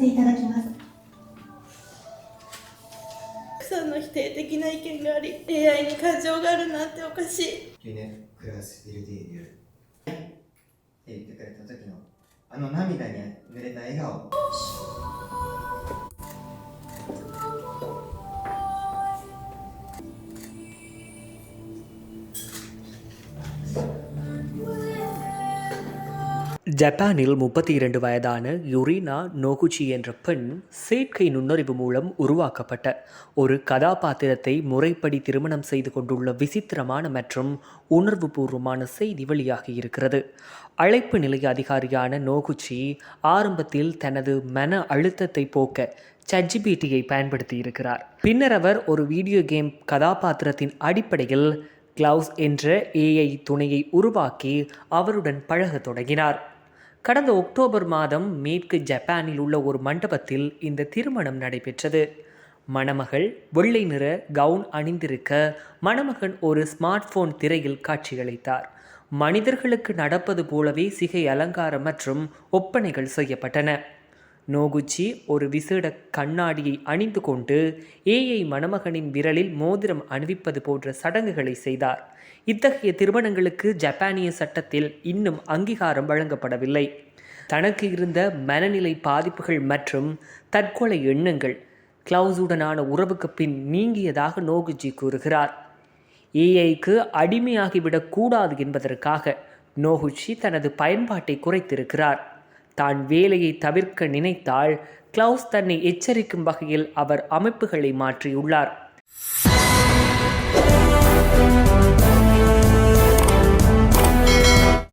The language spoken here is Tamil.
せていただきます。さんの否定的な意見があり AI に感情があるなんておかしい。UNF クラスビルディール。って言ってくれた時のあの涙に濡れた笑顔 ஜப்பானில் முப்பத்தி இரண்டு வயதான யுரினா நோகுச்சி என்ற பெண் செயற்கை நுண்ணறிவு மூலம் உருவாக்கப்பட்ட ஒரு கதாபாத்திரத்தை முறைப்படி திருமணம் செய்து கொண்டுள்ள விசித்திரமான மற்றும் உணர்வுபூர்வமான செய்தி வெளியாகி இருக்கிறது. அழைப்பு நிலைய அதிகாரியான நோகுச்சி ஆரம்பத்தில் தனது மன அழுத்தத்தை போக்க சட்ஜிபிடியை பயன்படுத்தி இருக்கிறார் பின்னர் அவர் ஒரு வீடியோ கேம் கதாபாத்திரத்தின் அடிப்படையில் கிளவுஸ் என்ற ஏஐ துணையை உருவாக்கி அவருடன் பழகத் தொடங்கினார். கடந்த அக்டோபர் மாதம் மேற்கு ஜப்பானில் உள்ள ஒரு மண்டபத்தில் இந்த திருமணம் நடைபெற்றது. மணமகள் வெள்ளை நிற கவுன் அணிந்திருக்க மணமகன் ஒரு ஸ்மார்ட் போன் திரையில் காட்சியளித்தார். மனிதர்களுக்கு நடப்பது போலவே சிகை அலங்காரம் மற்றும் ஒப்பனைகள் செய்யப்பட்டன. நோகுச்சி ஒரு விசேட கண்ணாடியை அணிந்து கொண்டு ஏஐ மணமகனின் விரலில் மோதிரம் அணிவிப்பது போன்ற சடங்குகளை செய்தார். இத்தகைய திருமணங்களுக்கு ஜப்பானிய சட்டத்தில் இன்னும் அங்கீகாரம் வழங்கப்படவில்லை. தனக்கு இருந்த மனநிலை பாதிப்புகள் மற்றும் தற்கொலை எண்ணங்கள் கிளவுஸுடனான உறவுக்கு பின் நீங்கியதாக நோகுச்சி கூறுகிறார். ஏஐக்கு அடிமையாகிவிடக் கூடாது என்பதற்காக நோகுச்சி தனது பயன்பாட்டை குறைத்திருக்கிறார். தான் வேலையை தவிர்க்க நினைத்தால் கிளவுஸ் தன்னை எச்சரிக்கும் வகையில் அவர் அமைப்புகளை மாற்றியுள்ளார்.